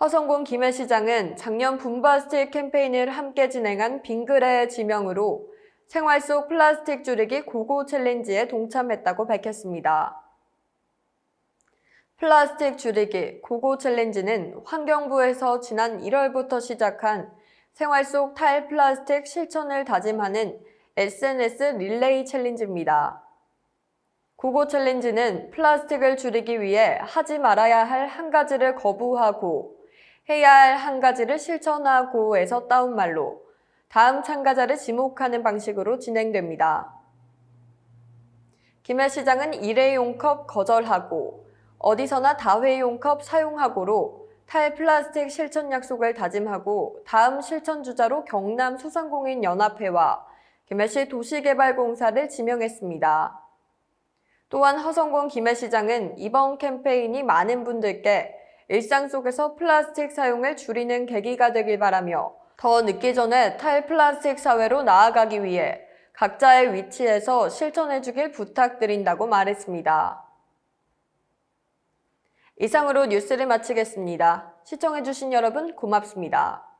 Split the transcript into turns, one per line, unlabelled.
허성공 김해 시장은 작년 분바스틱 캠페인을 함께 진행한 빙그레 지명으로 생활 속 플라스틱 줄이기 고고 챌린지에 동참했다고 밝혔습니다. 플라스틱 줄이기 고고 챌린지는 환경부에서 지난 1월부터 시작한 생활 속 탈플라스틱 실천을 다짐하는 SNS 릴레이 챌린지입니다. 고고 챌린지는 플라스틱을 줄이기 위해 하지 말아야 할 한 가지를 거부하고 해야 할 한 가지를 실천하고에서 따온 말로 다음 참가자를 지목하는 방식으로 진행됩니다. 김해 시장은 일회용 컵 거절하고 어디서나 다회용 컵 사용하고로 탈플라스틱 실천 약속을 다짐하고 다음 실천 주자로 경남 소상공인 연합회와 김해시 도시개발공사를 지명했습니다. 또한 허성공 김해시장은 이번 캠페인이 많은 분들께 일상 속에서 플라스틱 사용을 줄이는 계기가 되길 바라며 더 늦기 전에 탈플라스틱 사회로 나아가기 위해 각자의 위치에서 실천해 주길 부탁드린다고 말했습니다. 이상으로 뉴스를 마치겠습니다. 시청해 주신 여러분 고맙습니다.